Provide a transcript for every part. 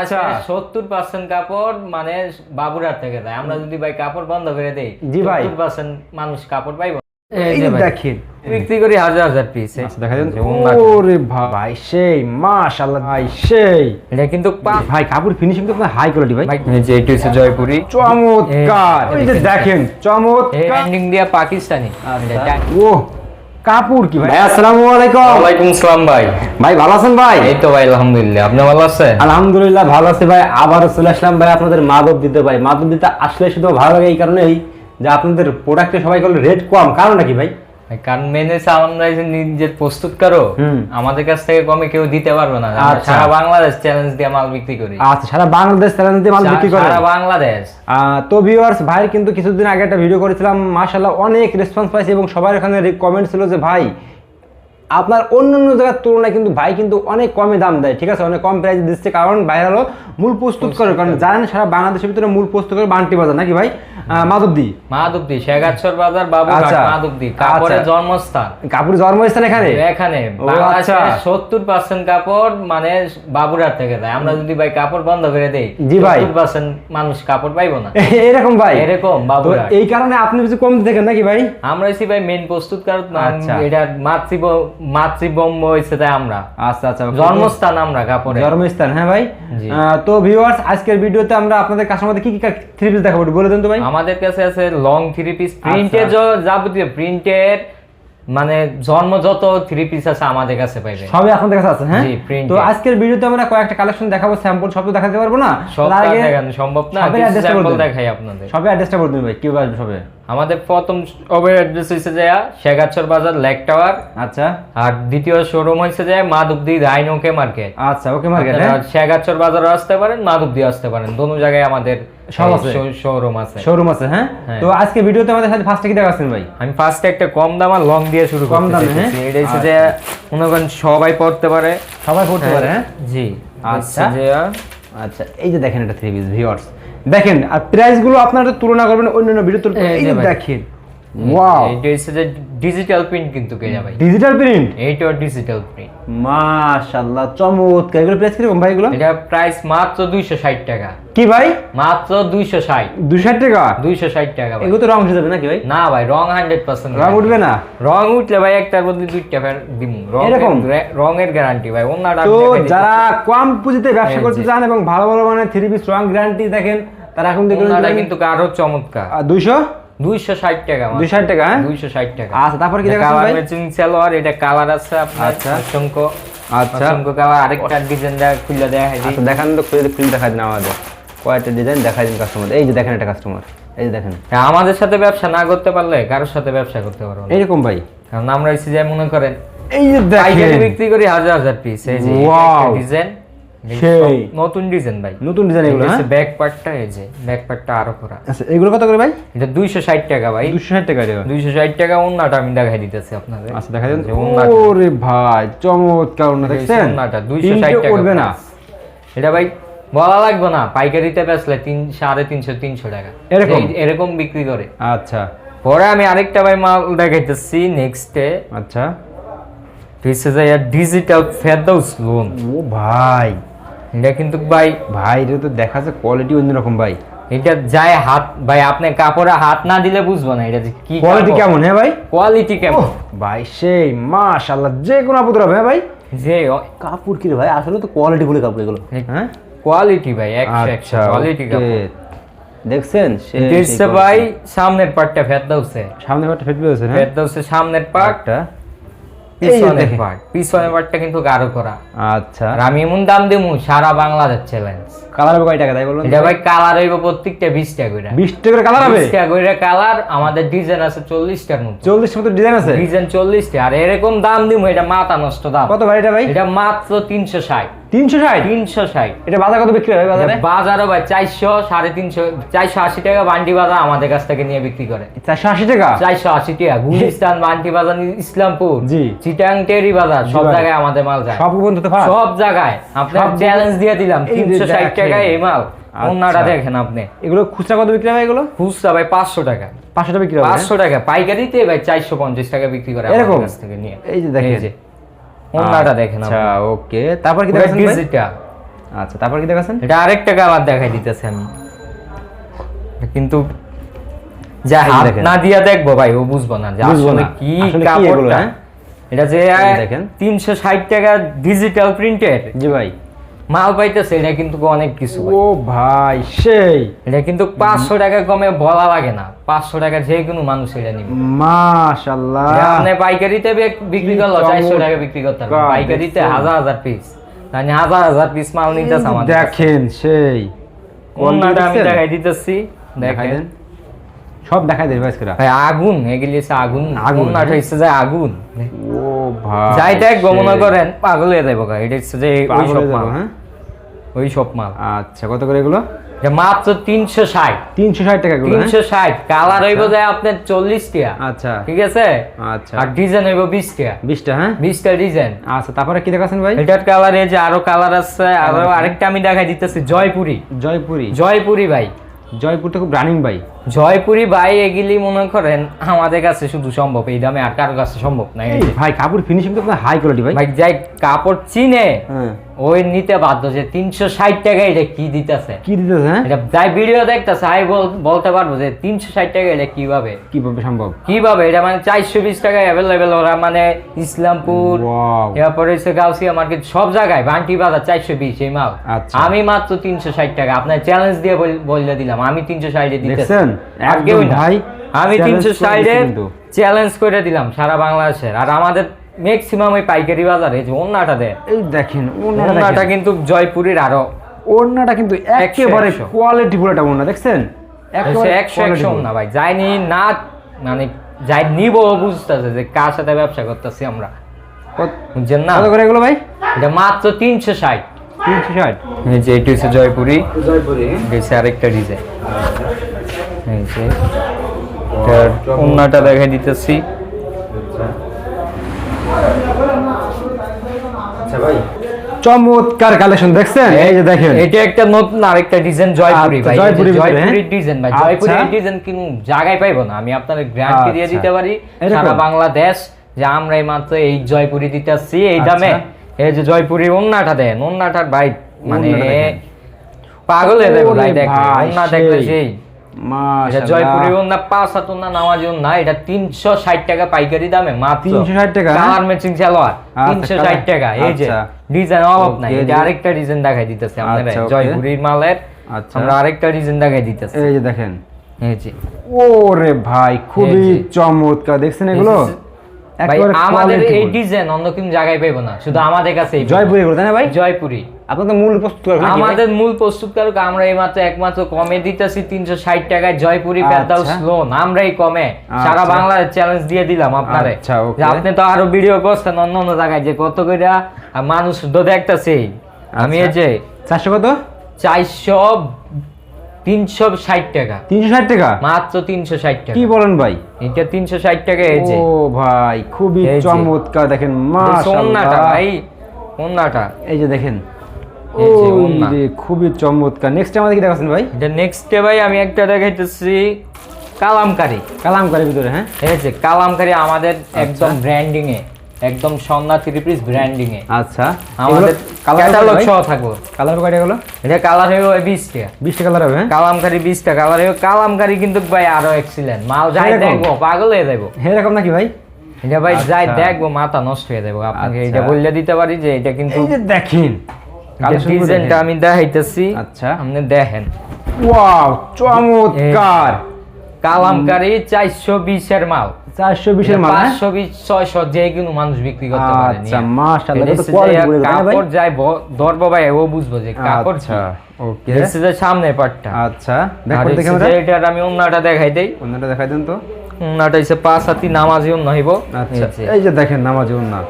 আচ্ছা। সত্তর পার্সেন্ট কাপড় মানে বাবুরার থেকে দেয়। আমরা যদি ভাই কাপড় বন্ধ করে দেই জি ভাই। পার্সেন্ট মানুষ কাপড় পাইব। দেখেন। বিক্রি করি হাজার হাজার পিস আচ্ছা দেখা যাচ্ছে ওরে ভাই সেই মাশাআল্লাহ ভাই সেই। এটা কিন্তু ভাই কাপড় ফিনিশিং তো হাই কোয়ালিটি ভাই। যে এটা হচ্ছে জয়পুরি। চমৎকার। এই এই যে দেখেন। চমৎকার। এন্ডিং দিয়া পাকিস্তানি। আচ্ছা। ও কাপড় কি ভাই? আসসালামু আলাইকুম। ওয়ালাইকুম আসসালাম ভাই। ভাই ভালো আছেন ভাই? এই তো ভাই আলহামদুলিল্লাহ। আপনি ভালো আছেন? আলহামদুলিল্লাহ ভালো আছে ভাই। আবার চলে আসলাম ভাই আপনাদের মাদক দিতে ভাই। মাদক দিতে আসলে শুধু ভালো লাগে এই কারণেই যে আপনাদের প্রোডাক্টে সবাই বলে রেট কম। কারণ কি ভাই ভাই, কারণ মেনে আমরা যে নিজের প্রস্তুত করো আমাদের কাছ থেকে কমে কেউ দিতে পারবে না। আচ্ছা। সারা বাংলাদেশ চ্যালেঞ্জ দিয়ে মাল বিক্রি করি। আচ্ছা সারা বাংলাদেশ চ্যালেঞ্জ দিয়ে মাল বিক্রি করে। সারা বাংলাদেশ। তো ভিউয়ার্স ভাই কিন্তু কিছুদিন আগে একটা ভিডিও করেছিলাম মাশাল্লাহ অনেক রেসপন্স পাইছে এবং সবার এখানে কমেন্ট ছিল যে ভাই আপনার অন্য অন্য জায়গার তুলনায় কিন্তু ভাই কিন্তু অনেক কমে দাম দেয় ঠিক আছে? অনেক কম প্রাইস দিচ্ছে কারণ ভাই হলো মূল প্রস্তুত করে কারণ জানেন সারা বাংলাদেশের ভিতরে মূল প্রস্তুত করে বান্টি বাজার নাকি ভাই? মাধবদি। মাধবদী শেখাচ্ছর বাজার বাবু আচ্ছা। মাধবদী কাপড়ের আচ্ছা। জন্মস্থান। কাপড় জন্মস্থান এখানে? এখানে। আচ্ছা। সত্তর পার্সেন্ট কাপড় মানে বাবুরার থেকে দেয়। আমরা যদি ভাই কাপড় বন্ধ করে দেই জি ভাই। পার্সেন্ট মানুষ কাপড় পাইবো না। এরকম ভাই। এরকম বাবু এই কারণে আপনি কিছু কম দেখেন নাকি ভাই? আমরা ভাই মেন প্রস্তুত কারণ। এটা মাতৃব তাই আমরা। আচ্ছা আচ্ছা জন্মস্থান আমরা কাপড়ে। জন্মস্থান হ্যাঁ ভাই? তো ভিউয়ার্স আজকের ভিডিওতে আমরা আপনাদের কাস্টমারদের কি কি থ্রি পিস দেখাবো বলে দেন তো ভাই। আমাদের কাছে আছে লং থ্রি পিস। প্রিন্টের যাবতীয় প্রিন্টের মানে জন্ম যত থ্রি পিস আছে আমাদের কাছে পাইবে। সবই আপনাদের কাছে আছে হ্যাঁ। তো আজকের ভিডিওতে আমরা কয়েকটা কালেকশন দেখাবো স্যাম্পল সব তো দেখাতে পারব না? সব দেখানো সম্ভব না সবের কিছু address টা sample বলবেন। দেখাই আপনাদের। সবে অ্যাড্রেসটা বলে দিন ভাই কি আসবে সবে? আমাদের প্রথম ওভার অ্যাড্রেস হয়েছে যায় শেখাচ্ছর বাজার লেক টাওয়ার। আচ্ছা। আর দ্বিতীয় শোরুম হয়েছে যায় মাধবদী রাইনোকে মার্কেট আচ্ছা ওকে মার্কেট হ্যাঁ? শেখাচ্ছর বাজারও আসতে পারেন মাধবদী আসতে পারেন। দোনো জায়গায় আমাদের শোরুম আছে? শোরুম আছে। হ্যাঁ? হ্যাঁ। তো আজকে ভিডিওতে আমাদের সাথে ফার্স্টে কি দেখাচ্ছেন ভাই? আমি ফার্স্টে একটা কম দাম আর লং দিয়ে শুরু কম দামে, হ্যাঁ? এটা হচ্ছে যে মনে করেন সবাই পড়তে পারে। সবাই পড়তে পারে হ্যাঁ? জি। আচ্ছা। আচ্ছা এই যে দেখেন এটা থ্রি পিস ভিউয়ার্স দেখেন আর প্রাইসগুলো আপনারা তুলনা করবেন অন্যান্য ভিডিও তুলনা। দেখেন ওয়াও এটা হচ্ছে যে ডিজিটাল প্রিন্ট কিন্তু কেনা ভাই। ডিজিটাল প্রিন্ট এইটাও ডিজিটাল প্রিন্ট মাশাআল্লাহ চমৎকার। এগুলো প্রাইস কীরকম ভাই এগুলো? এটা প্রাইস মাত্র দুইশো ষাট টাকা। কি ভাই? মাত্র দুইশো ষাট। দুশো টাকা? দুইশো ষাট টাকা ভাই। এগুলো তো রং উঠে যাবে নাকি ভাই? না ভাই রং হান্ড্রেড পার্সেন্ট রং উঠবে না? রং উঠলে ভাই একটার মধ্যে দুইটা ফের দিমু। রং এরকম? রঙের গ্যারান্টি ভাই অন্যটা তো যারা কম পুঁজিতে ব্যবসা করতে চান এবং ভালো ভালো মানে থ্রি পিস রং গ্যারান্টি দেখেন তারা এখন দেখুন কিন্তু আরও চমৎকার। দুইশো? টাকা মাত্র। দুইশো টাকা হ্যাঁ? দুইশো ষাট টাকা। আচ্ছা তারপর কি দেখাচ্ছেন ভাই? ম্যাচিং সালোয়ার এটা কালার আছে আপনার আচ্ছা। অসংখ্য। আচ্ছা। অসংখ্য কালার আরেকটা ডিজাইনটা খুলে দেয়া হয় আচ্ছা দেখান তো খুলে খুলে দেখা দিন আমাদের। কয়েকটা ডিজাইন দিন কাস্টমার এই যে দেখেন কাস্টমার এই যে দেখেন। হ্যাঁ, আমাদের সাথে ব্যবসা না করতে পারলে কারোর সাথে ব্যবসা করতে পারব না। এইরকম ভাই। কারণ আমরা এসে যাই মনে করেন এই যে দেখেন। বিক্রি করি হাজার হাজার পিস এই যে ডিজাইন সেই। নতুন ডিজাইন ভাই। নতুন ডিজাইন এগুলো হ্যাঁ? ব্যাক পার্টটা এই যে ব্যাক পার্টটা আরও করা আচ্ছা এগুলো কত করে ভাই? এটা দুইশো ষাট টাকা ভাই। দুশো ষাট টাকা দেওয়া দুইশো ষাট টাকা অন্যটা আমি দেখাই দিতেছি আপনাদের। আচ্ছা দেখা যান যে ওরে ভাই চমৎকার ওন্না দেখছেন? ওন্নাটা, 260 টাকা উঠবে না। এটা ভাই বলা লাগবে না। পাইকারিতে বেচলে তিন সাড়ে তিনশো তিনশো টাকা। এরকম? এরকম বিক্রি করে। আচ্ছা। পরে আমি আরেকটা ভাই মাল দেখাইতেছি নেক্সটে আচ্ছা। ডিজিটাল ফেদাউস লোন ও ভাই। এটা কিন্তু ভাই ভাই এটা তো দেখা যাচ্ছে কোয়ালিটি অন্যরকম ভাই। এটা যায় হাত ভাই আপনি কাপড়ে হাত না দিলে বুঝব না এটা কি কোয়ালিটি কেমন হ্যাঁ ভাই? কোয়ালিটি কেমন। ভাই সেই মাশাআল্লাহ যে কোনো আপুদ হবে হ্যাঁ ভাই? যে কাপড় কি রে ভাই? আসলে তো কোয়ালিটি বলে কাপড় এগুলো। হ্যাঁ? কোয়ালিটি ভাই আচ্ছা কোয়ালিটি। কাপড়। দেখছেন? সে দেখছে ভাই সামনের পার্টটা ফেদাউসে সামনে একটা ফেট পেয়েছে হ্যাঁ? ফেদাউসে সামনের পার্ট একটা এই যে পিছনের। পার্ট পিছনের পার্টটা কিন্তু গাঢ় করা। আচ্ছা। আর আমি এমন দাম দেবো সারা বাংলাদেশ চ্যালেঞ্জ কালার হবে কয় টাকা? তাই বলুন এটা ভাই কালার হইব প্রত্যেকটা বিশ টাকা করে। বিশ টাকা করে কালার হবে? টাকা করে কালার আমাদের ডিজাইন আছে চল্লিশটার মতো। চল্লিশ মতো ডিজাইন আছে? ডিজাইন চল্লিশটা আর এরকম দাম দিব এটা মাথা নষ্ট দাম। কত ভাই এটা ভাই? এটা মাত্র তিনশো ষাট। তিনশো ষাট? তিনশো ষাট। এটা বাজার কত বিক্রি হয় বাজারে? বাজারও ভাই চারশো সাড়ে তিনশো চারশো আশি টাকা বান্ডি বাজার আমাদের কাছ থেকে নিয়ে বিক্রি করে। চারশো আশি টাকা? চারশো আশি টাকা গুলিস্তান বান্টি বাজার ইসলামপুর জি। চিটাং টেরি বাজার সব জায়গায় আমাদের মাল যায়। সব সব জায়গায়। আপনার চ্যালেঞ্জ দিয়ে দিলাম তিনশো ষাট দেখেন। এই মাল অন্যটা আচ্ছা। দেখেন আপনি। এগুলো খুচরা কত বিক্রি হয় এগুলো? খুচরা ভাই পাঁচশো টাকা। পাঁচশো টাকা বিক্রি হ্যাঁ? পাঁচশো টাকা। পাইকারিতে ভাই চারশো পঞ্চাশ টাকা বিক্রি করে এরকম? কাছ থেকে নিয়ে। এই যে দেখেন। যে অন্যটা দেখেন আচ্ছা ওকে। তারপর কি ভাই? ডিজিটাল। আচ্ছা তারপর কি দেখাচ্ছেন? এটা আরেকটা কালার দেখাই দিতেছে আমি কিন্তু যা হাত না দিয়া দেখব ভাই ও বুঝব না যে আসলে কি কাপড়টা। হ্যাঁ? এটা যে এই দেখেন। তিনশো ষাট টাকা ডিজিটাল প্রিন্টেড জি ভাই। মাল পাইতেছে এটা কিন্তু অনেক কিছু ও ভাই সেই। এটা কিন্তু পাঁচশো টাকা কমে বলা লাগে না। পাঁচশো টাকা যে কোনো মানুষ এটা নিবে। মাশাআল্লাহ এটা আপনি পাইকারিতে বিক- বিক্রি করল চারশো টাকা বিক্রি করতে পারবেন। পাইকারিতে হাজার হাজার পিস মানে হাজার হাজার পিস মাল নিতেছে আমাদের দেখেন সেই। অন্যটা আমি দেখাই দিতেছি। দেখেন। সব দেখাই দেন ভাই আজকেরা। ভাই আগুন। এগুলি হচ্ছে আগুন। আগুন, অন্যটা হ্যাঁ? হচ্ছে যে আগুন? ও ভাই যাই দেখ মনে সেই। করেন পাগল হয়ে যাব। এটা হচ্ছে যে ওই সব হ্যাঁ? ওই সব মাল। আচ্ছা কত করে এগুলো? মাত্র তিনশো ষাট। তিনশো ষাট টাকা হ্যাঁ? তিনশো ষাট। কালার হইব যায় আপনার চল্লিশ টিয়া। আচ্ছা। ঠিক আছে? আচ্ছা। আর ডিজাইন হইব বিশ টিয়া। বিশটা হ্যাঁ? বিশটা ডিজাইন। আচ্ছা তারপরে কি দেখাচ্ছেন ভাই? এটার কালার এই যে আরও কালার আছে আরও আরেকটা আমি দেখাই দিতেছি জয়পুরি। জয়পুরি। জয়পুরি ভাই। জয়পুরটা খুব রানিং ভাই। জয়পুরি ভাই এগুলি মনে করেন আমাদের কাছে শুধু সম্ভব এই দামে আর কারও কাছে সম্ভব না। ভাই কাপড় ফিনিশিং তো হাই কোয়ালিটি ভাই। ভাই যাই কাপড় চিনে হ্যাঁ। ওই নিতে বাধ্য যে তিনশো ষাট টাকা এটা কি দিতেছে? কি দিতেছে হ্যাঁ? এটা যাই ভিডিও দেখতেছে বল- বলতে পারব যে তিনশো ষাট টাকা এটা কীভাবে? কীভাবে সম্ভব? কীভাবে? এটা মানে চারশো বিশ টাকা অ্যাভেলেবেল ওরা মানে ইসলামপুর. এরপরে হচ্ছে গাউসিয়া মার্কেট সব জায়গায় বান্টি বাজার চারশো বিশ এই মাল। আচ্ছা। আমি মাত্র তিনশো ষাট টাকা আপনার চ্যালেঞ্জ দিয়ে বল- দিলাম আমি তিনশো ষাটে দিতে ভাই, আমি তিনশো কিন্তু। চ্যালেঞ্জ করে দিলাম সারা বাংলাদেশের। আর আমাদের ম্যাক্সিমাম ওই পাইকারি বাজারে যে অন্যটা দেয় এই দেখেন দেখেন। কিন্তু জয়পুরের আরও ওনাটা কিন্তু একেবারে একশো। কোয়ালিটি পুরোটা ওনা দেখছেন? একশো একশো একশো না ভাই। যাইনি না মানে যাই নিব বুঝতেছে যে কার সাথে ব্যবসা করতেছি আমরা। বুঝছেন না? কত করে এগুলো ভাই? এটা মাত্র তিনশো ষাট। তিনশো ষাট। যে এটি হচ্ছে জয়পুরি। জয়পুরি। আরেকটা ডিজাইন। এই যে দেখাই দিতেছি। আচ্ছা ভাই চমৎকার কালেকশন দেখছেন? এই যে দেখেন। এটা একটা নতুন আরেকটা ডিজাইন জয়পুরি আচ্ছা, ভাই। জয়পুরি জয়পুরি হ্যাঁ? ডিজাইন ভাই। আচ্ছা। জয়পুরি ডিজাইন কিন্তু জায়গায় পাইবো না? আমি আপনাদের গ্যারান্টি দিয়ে আচ্ছা। দিতে পারি। সারা বাংলাদেশ যে আমরা এই মাত্র এই জয়পুরি দিতেছি এই আচ্ছা। দামে। এই যে জয়পুরি ওন্নাটা দেন ওন্নাটার ভাই মানে পাগল হয়ে যাবে ভাই ভাই, ওন্না দেখলে সেই। না পাঁচ ওন্না এটা তিনশো ষাট টাকা পাইকারি দামে মাত্র 360 টাকা, হ্যাঁ? কালার ম্যাচিং সালোয়ার আচ্ছা, তিনশো ষাট টাকা এই যে আচ্ছা। ডিজাইন অভাব নাই এটা আরেকটা ডিজাইন দেখাই দিতেছে আপনারা আচ্ছা, জয়পুরির মালের আচ্ছা। আমরা আরেকটা ডিজাইন দেখাই দিতেছি। এই যে দেখেন। এই যে। ওরে ভাই খুবই চমৎকার দেখছেন এগুলো? ভাই আমাদের এই ডিজাইন অন্য কোন জায়গায় পাইবো না শুধু আমাদের কাছে জয়পুরি না ভাই? জয়পুরি। আপনার তো মূল প্রস্তুত করেন নাকি ভাই? আমাদের মূল প্রস্তুতকারক আমরা এই মাত্র একমাত্র কমে দিতেছি তিনশো ষাট টাকায় জয়পুরি আচ্ছা। লোন আমরাই কমে। সারা আচ্ছা। বাংলার চ্যালেঞ্জ দিয়ে দিলাম আপনারে। আচ্ছা, আপনি তো আরও ভিডিও করছেন অন্য অন্য জায়গায় যে কত কইরা মানুষ তো দেখতেছি আমি এই আচ্ছা। যে চারশো কত? চারশো তিনশো ষাট টাকা। তিনশো ষাট টাকা? মাত্র তিনশো ষাট টাকা। কি বলেন ভাই? এটা তিনশো ষাট টাকা এই যে। ও ভাই খুবই চমৎকার দেখেন মাশাআল্লাহ। ভাই এই যে দেখেন। খুবই চমৎকার। নেক্সট আমাদের কি দেখাচ্ছেন ভাই? এটা নেক্সট ভাই আমি একটা দেখাইতেছি কালামকারি। কালামকারের ভিতরে হ্যাঁ? এই যে কালামকারি আমাদের একদম ব্র্যান্ডিং এ। একদম সন্ধ্যা থ্রি পিস ব্র্যান্ডিং এ। আচ্ছা আমাদের ক্যাটালগ সহ থাকব। কালার কয়টা এগুলো? এটা কালার হইব বিশ টাকা বিশটা কালার হবে কালামকারি বিশ টাকা কালার হইব। কালামকারি কিন্তু ভাই আরও এক্সিলেন্ট মাল যাই দেখব পাগল হয়ে যাব এরকম নাকি ভাই? এটা ভাই যাই আচ্ছা। দেখব মাথা নষ্ট হয়ে যাব আপনাকে আচ্ছা। এটা বললে দিতে পারি যে এটা কিন্তু এই যে দেখেন ডিজাইনটা আমি দেখাইতেছি। আচ্ছা। আপনি দেখেন। ওয়াও চমৎকার। কালামকারি চারশো বিশের মাল। চারশো বিশের মাল হ্যাঁ? পাঁচশো বিশ ছয়শো যে কোনো মানুষ বিক্রি করতে পারে। আচ্ছা। মাশাআল্লাহ কাপড় যাই ধরবো ভাই ও বুঝব যে কাপড় আচ্ছা ওকে। যে সামনে পাটটা। আচ্ছা দেখো দেখে আমি অন্যটা দেখাই দেই। অন্যটা দেখাই দেন তো। অন্যটা পাঁচ হাতি নামাজি অন্য হইব। আচ্ছা এই যে। দেখেন নামাজি উন্না।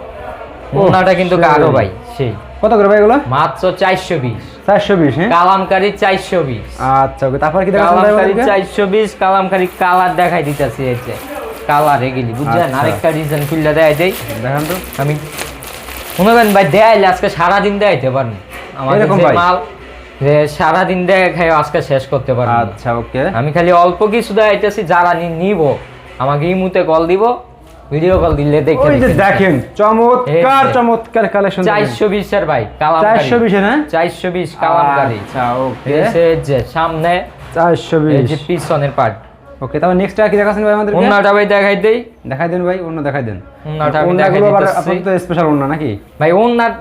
অন্যটা কিন্তু। কারও ভাই সেই। কত করে ভাই এগুলো? মাত্র চারশো বিশ। চারশো বিশ হ্যাঁ? কালামকারি চারশো বিশ। আচ্ছা তারপর কি দেখাচ্ছেন ভাই কালামকারি আমাদেরকে? চারশো বিশ কালামকারি কালার দেখাই দিতেছি এই যে কালার এগুলি বুঝছেন? আচ্ছা। আরেকটা ডিজাইন খুললে দেয় দেই। দেখান তো। আমি করেন ভাই দেয়াইলে আজকে সারাদিন দেখাইতে পারেন। আমাদের যে? মাল যে সারাদিন দেখাই আজকে শেষ করতে পারব আচ্ছা ওকে। আমি খালি অল্প কিছু দেখাইতেছি যারা নিব আমাকে ইমুতে কল দিব। ভিডিও কল দিলে দেখে ওই যে দেখেন চমৎকার চমৎকার কালেকশন চারশো বিশের ভাই কালাম চারশো বিশ হ্যাঁ? আচ্ছা ওকে। যে সামনে চারশো এই যে পিছনের পার্ট ওকে তারপর নেক্সট কি দেখাচ্ছেন ভাই আমাদের ভাই দেখাই দেই। দেখাই দেন ভাই দেখাই দেন। আমি দেখাই দিতেছি। তো স্পেশাল নাকি? ভাই ওনার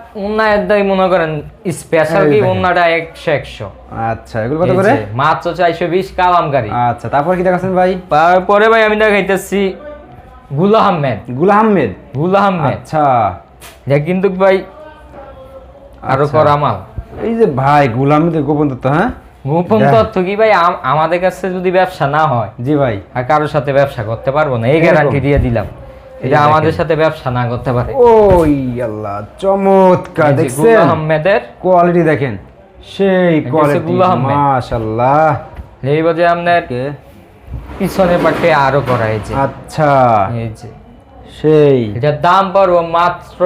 একদম মনে করেন স্পেশাল কি একশো একশো। আচ্ছা এগুলো কত করে? মাত্র চারশো বিশ কালাম গাড়ি আচ্ছা তারপর কি দেখাচ্ছেন ভাই? তারপরে ভাই আমি দেখাইতেছি গুল আহমেদ। গুল আহমেদ? গুল আহমেদ। আচ্ছা। এটা কিন্তু ভাই আরও আচ্ছা। এই যে ভাই গুল আহমেদের গোপন তথ্য হ্যাঁ? গোপন তথ্য কি ভাই? আমাদের কাছে যদি ব্যবসা না হয় জি ভাই। আর কারোর সাথে ব্যবসা করতে পারব না এই গ্যারান্টি দিয়ে দিলাম। এটা আমাদের সাথে ব্যবসা না করতে পারে। ওই আল্লাহ চমৎকার দেখছেন? আহমেদের। কোয়ালিটি দেখেন। সেই কোয়ালিটি মাশাআল্লাহ। এই বাজে আপনার পিছনে পাটে আরও করা হয়েছে আচ্ছা। এই যে। সেই। এটার দাম পড়ব মাত্র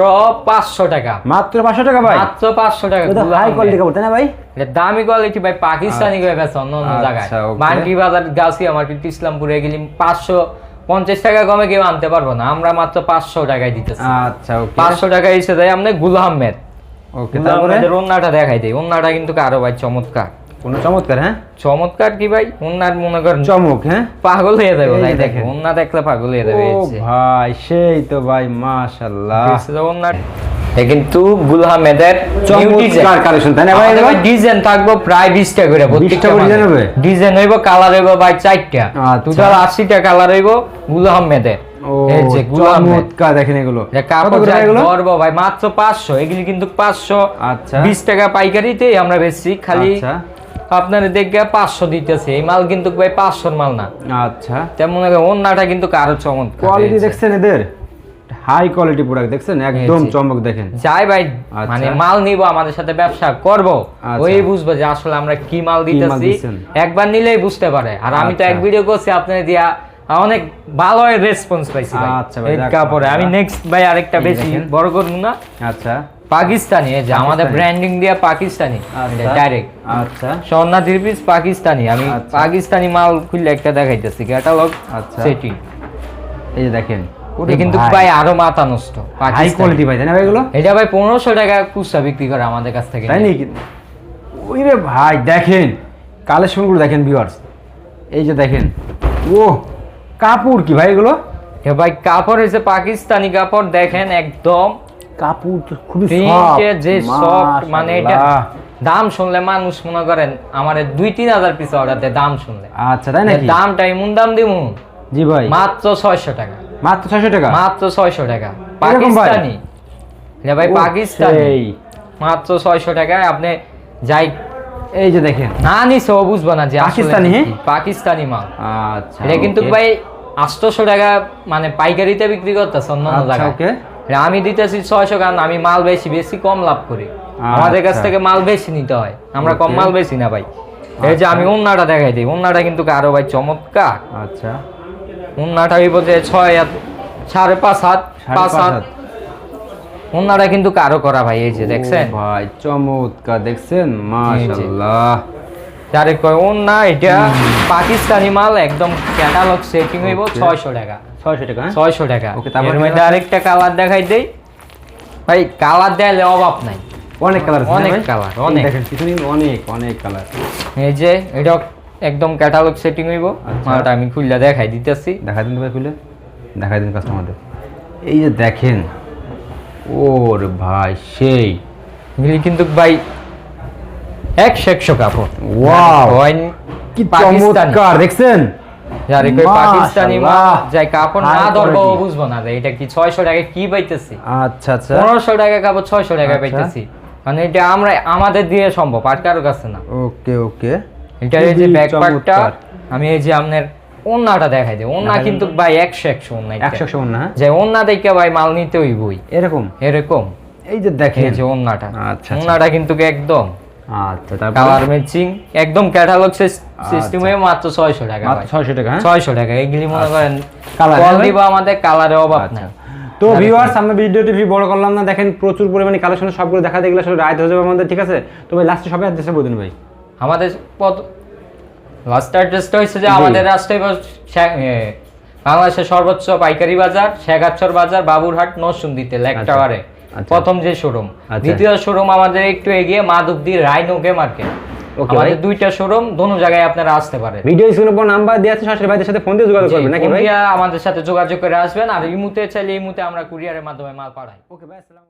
পাঁচশো টাকা। মাত্র পাঁচশো টাকা ভাই? মাত্র পাঁচশো টাকা। এটা হাই কোয়ালিটি কাপড় তাই না ভাই? এটা দামি কোয়ালিটি ভাই পাকিস্তানি করে বেছে অন্য অন্য আচ্ছা, জায়গায় okay. মানকি বাজার গাছিয়া মার্কেট ইসলামপুরে গেলি পাঁচশো পঞ্চাশ টাকা কমে কেউ আনতে পারব না। আমরা মাত্র পাঁচশো টাকায় দিতেছি। আচ্ছা পাঁচশো টাকা এসে দেয় আমরা গুল আহমেদ ওকে তারপরে? দেখাই দেয় ওন্নাটা কিন্তু আরও ভাই চমৎকার। কোনো চমৎকার হ্যাঁ? চমৎকার কি ভাই? মনে করেন চমক হ্যাঁ? পাগল হয়ে যাবে ভাই দেখেন। দেখলে পাগল হয়ে যাবে ও ভাই সেই তো ভাই মাশাআল্লাহ। কিন্তু গুল আহমেদের চমৎকার কালেকশন তাই না ভাই? ডিজাইন থাকব প্রায় করে 20 টা করে হবে? ডিজাইন হইব কালার হইব ভাই চারটা। আচ্ছা। টোটাল আশিটা কালার হইব গুল আহমেদের। ও এই যে গুল আহমেদ। চমৎকার দেখেন এগুলো। ভাই মাত্র পাঁচশো এগুলি কিন্তু পাঁচশো। আচ্ছা। বিশ টাকা পাইকারিতেই আমরা বেশি খালি আচ্ছা। আপনার দেখে পাঁচশো দিতেছে। এই মাল কিন্তু ভাই পাঁচশোর মাল না। আচ্ছা। তেমন অন্যটা কিন্তু কারও চমৎকার। কোয়ালিটি দেখছেন এদের? হাই কোয়ালিটি প্রোডাক্ট দেখছেন? একদম চমক দেখেন। যাই ভাই আচ্ছা। মানে মাল নিব আমাদের সাথে ব্যবসা করব। আচ্ছা। ওই বুঝব যে আসলে আমরা কি মাল দিতেছি। একবার নিলেই বুঝতে পারে। আর আমি তো আচ্ছা। এক ভিডিও করছি আপনার দিয়া অনেক ভালো রেসপন্স পাইছি আচ্ছা ভাই, কাপড়ে। আমি নেক্সট ভাই আরেকটা বেশি বড় করব না। আচ্ছা। পাকিস্তানি এই যে আমাদের ব্র্যান্ডিং দিয়া পাকিস্তানি। ডাইরেক্ট আচ্ছা। Swarna three piece Pakistani. আমি আচ্ছা। পাকিস্তানি মাল খুললে একটা দেখাইতেছি ক্যাটালগ আচ্ছা। সেটি এই যে দেখেন কিন্তু ভাই। আরও মাথা নষ্ট হাই কোয়ালিটি ভাই তাই না ভাই এগুলো? এটা ভাই পনেরোশো টাকা খুচরা বিক্রি করে আমাদের কাছ থেকে তাই নাকি? ওই রে ভাই দেখেন কালেকশনগুলো দেখেন ভিউয়ার্স এই যে দেখেন ও কাপড় কি ভাই এগুলো? এ ভাই কাপড় হয়েছে পাকিস্তানি কাপড় দেখেন একদম কাপড় তো খুবই প্রিন্টে যে সফট মানে এটা দাম শুনলে মানুষ মনে করেন আমার দুই তিন হাজার পিস অর্ডার দেয় দাম শুনলে। আচ্ছা তাই নাকি? দামটা এমন দাম। দিব জি ভাই। মাত্র ছয়শো টাকা। মাত্র ছয়শো টাকা? মাত্র ছয়শো টাকা। পাকিস্তানি। এটা ভাই পাকিস্তানি। মাত্র ছয়শো টাকায় আপনি যাই এই যে দেখেন। না নিছে ও বুঝব না যে পাকিস্তানি? পাকিস্তানি মাল। আচ্ছা এটা কিন্তু ভাই আটশোশো টাকা মানে পাইকারিতে বিক্রি করতেছে অন্য অন্য আচ্ছা, জায়গায়। আমি দিতেছি ছয়শো কারণ আমি মাল বেশি বেশি কম লাভ করি। আমাদের কাছ আচ্ছা। থেকে মাল বেশি নিতে হয়। আমরা কম মাল বেশি না ভাই। এই যে আচ্ছা। আমি উন্নাটা দেখাই দিই। উন্নাটা কিন্তু আরও ভাই চমৎকার। আচ্ছা। উন্নাটা যে ছয় হাত সাড়ে পাঁচ হাত পাঁচ হাত। উন্নাটা কিন্তু কারও করা ভাই এই যে দেখছেন? ভাই চমৎকার দেখছেন? মাশাআল্লাহ যারে কয় উন্না এটা পাকিস্তানি মাল একদম ক্যাটালগ সেটিং হইব। ছয়শো টাকা। ছয়শো টাকা হ্যাঁ? ছয়শো টাকা। এর মধ্যে আরেকটা কালার দেখাই দেই। ভাই কালার দেয়ালে অভাব নাই। অনেক কালার অনেক colour, অনেক। দেখেন অনেক অনেক কালার এই যে এটা একদম ক্যাটালগ সেটিং হইব। আচ্ছা। মালটা আমি খুললা দেখাই দিতেছি। দেখা দিন ভাই খুলে দেখা দিন কাস্টমারদের এই যে দেখেন ওর ভাই সেই। কিন্তু ভাই একশো একশো কাপড়! হয় কি চমৎকার দেখছেন? যারে কই পাকিস্তানি মাল যাই কাপড় না ধরবো বুঝব না যে এটা কি ছয়শো টাকায় কি পাইতেছি? আচ্ছা আচ্ছা। পনেরোশো টাকা কাপড় ছয়শো টাকা আচ্ছা। পাইতেছি। মানে এটা আমরা আমাদের দিয়ে সম্ভব আর কারও কাছে না। ওকে ওকে। এটা এই যে ব্যাক আমি এই যে আপনার ওন্নাটা দেখাই দিই। ওন্না কিন্তু ভাই একশো একশো ওন্না একশো? যে ওন্না দেখে ভাই মাল নিতে হইবই। এরকম? এরকম। এই যে দেখেন। যে ওন্নাটা। আচ্ছা, আচ্ছা। ওন্নাটা কিন্তু একদম আচ্ছা তারপর? কালার ম্যাচিং একদম ক্যাটালগ সিস্টেমে মাত্র ছয়শো টাকা মাত্র ছয়শো টাকা হ্যাঁ? ছয়শো টাকা এগুলি মনে করেন Colour কল হবে? দিব আমাদের কালারে অভাব আচ্ছা। নাই। তো ভিউয়ার্স আমরা ভিডিওটি বড় করলাম না দেখেন প্রচুর পরিমাণে কালেকশন সবগুলো আসলে হয়ে যাবে আমাদের ঠিক আছে? তো ভাই লাস্টে সবাই অ্যাড্রেসটা বলে দিন ভাই। আমাদের পদ লাস্ট অ্যাড্রেসটা হচ্ছে যে। আমাদের রাস্তায় বাংলাদেশের সর্বোচ্চ পাইকারি বাজার শেখাচ্ছর বাজার বাবুরহাট নরসুন্দিতে লেক আচ্ছা, টাওয়ারে। আচ্ছা। প্রথম যে শোরুম আচ্ছা। দ্বিতীয় শোরুম আমাদের একটু এগিয়ে মাধবদী রাইনোকে মার্কেট আমাদের দুইটা শোরুম দোনো জায়গায় আপনারা আসতে পারেন। ভিডিও নাম্বার দেওয়া আছে সরাসরি ভাইদের সাথে ফোন দিয়ে যোগাযোগ করবেন নাকি ভাই? আমাদের সাথে যোগাযোগ করে আসবেন। আর ইমুতে চাইলে ইমুতে আমরা কুরিয়ারের মাধ্যমে মাল পাঠাই। ওকে ভাই আসসালাম